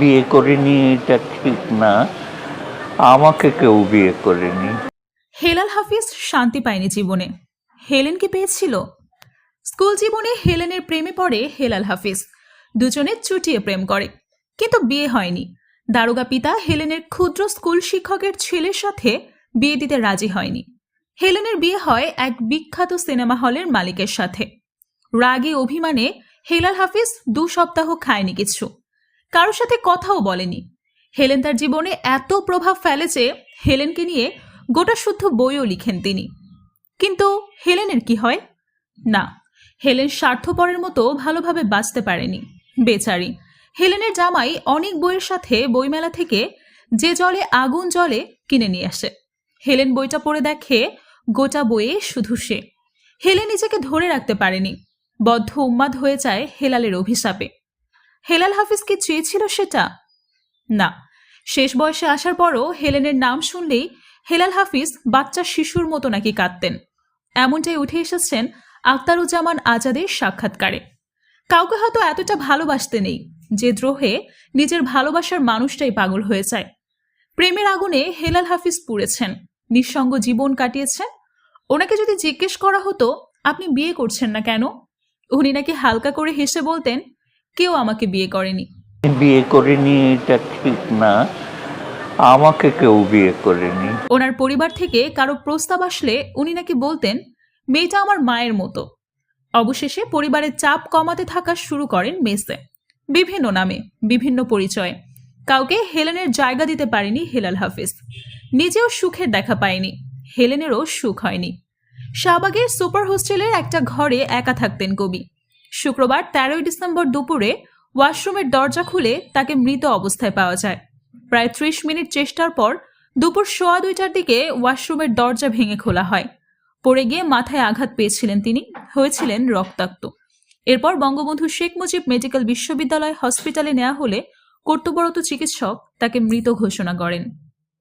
বিয়ে করিনি, এটা ঠিক না। আমাকে কেউ বিয়ে করেনি। হেলাল হাফিজ শান্তি পায়নি জীবনে। হেলেন কি পেয়েছিল। স্কুল জীবনে হেলেনের প্রেমে পড়ে হেলাল হাফিজ। দুজনে চুটিয়ে প্রেম করে, কিন্তু বিয়ে হয়নি। দারোগা পিতা হেলেনের ক্ষুদ্র স্কুল শিক্ষকের ছেলের সাথে বিয়ে দিতে রাজি হয়নি। হেলেনের বিয়ে হয় এক বিখ্যাত সিনেমা হলের মালিকের সাথে। রাগে অভিমানে হেলাল হাফিজ দু সপ্তাহ খায়নি কিছু। কারোর সাথে কথাও বলেনি। হেলেন তার জীবনে এত প্রভাব ফেলে যে হেলেনকে নিয়ে গোটা শুদ্ধ বইও লিখেন তিনি। কিন্তু হেলেনের কি হয়? না, হেলেন স্বার্থপরের মতো ভালোভাবে বাঁচতে পারেনি। বেচারি, হেলেনের জামাই অনেক বইয়ের সাথে বইমেলা থেকে যে জলে আগুন জলে কিনে নিয়ে আসে। হেলেন বইটা পড়ে দেখে গোটা বইয়ে শুধু সে। হেলেন নিজেকে ধরে রাখতে পারেনি। বদ্ধ উন্মাদ হয়ে যায় হেলালের অভিশাপে। হেলাল হাফিজ কি চেয়েছিল সেটা? না। শেষ বয়সে আসার পরও হেলেনের নাম শুনলেই হেলাল হাফিজ বাচ্চা শিশুর মতো নাকি কাঁদতেন। এমনটাই উঠে এসেছেন আখতারুজ্জামান আজাদের সাক্ষাৎকারে। কাউকে হয়তো এতটা ভালোবাসতে নেই, যে দ্রোহে নিজের ভালোবাসার মানুষটাই পাগল হয়ে যায়। প্রেমের আগুনে হেলাল হাফিজ পুড়েছেন, নিঃসঙ্গ জীবন কাটিয়েছেন। ওনাকে যদি জিজ্ঞেস করা হতো, আপনি বিয়ে করছেন না কেন? উনি নাকি হালকা করে হেসে বলতেন কেউ আমাকে বিয়ে করেনি। বিয়ে করিনি এটা ঠিক না। আমাকে কেউ বিয়ে করেনি। ওনার পরিবার থেকে কারও প্রস্তাব আসলে উনি নাকি বলতেন মেয়েটা আমার মায়ের মতো। অবশেষে পরিবারের চাপ কমাতে থাকা শুরু করেন মেসে। বিভিন্ন নামে বিভিন্ন পরিচয়ে। কাউকে হেলেনের জায়গা দিতে পারেনি হেলাল হাফিজ। নিজেও সুখের দেখা পায়নি। হেলেনেরও সুখ হয়নি। শাহবাগের সুপার হোস্টেলের একটা ঘরে একা থাকতেন কবি। শুক্রবার তেরোই ডিসেম্বর দুপুরে ওয়াশরুমের দরজা খুলে তাকে মৃত অবস্থায় পাওয়া যায়। প্রায় ত্রিশ মিনিট চেষ্টার পর দুপুর সোয়া দুইটার দিকে ওয়াশরুমের দরজা ভেঙে খোলা হয়। পড়ে গিয়ে মাথায় আঘাত পেয়েছিলেন তিনি, হয়েছিলেন রক্তাক্ত। এরপর বঙ্গবন্ধু শেখ মুজিব মেডিকেল বিশ্ববিদ্যালয় হসপিটালে নেওয়া হলে কর্তব্যরত চিকিৎসক তাকে মৃত ঘোষণা করেন।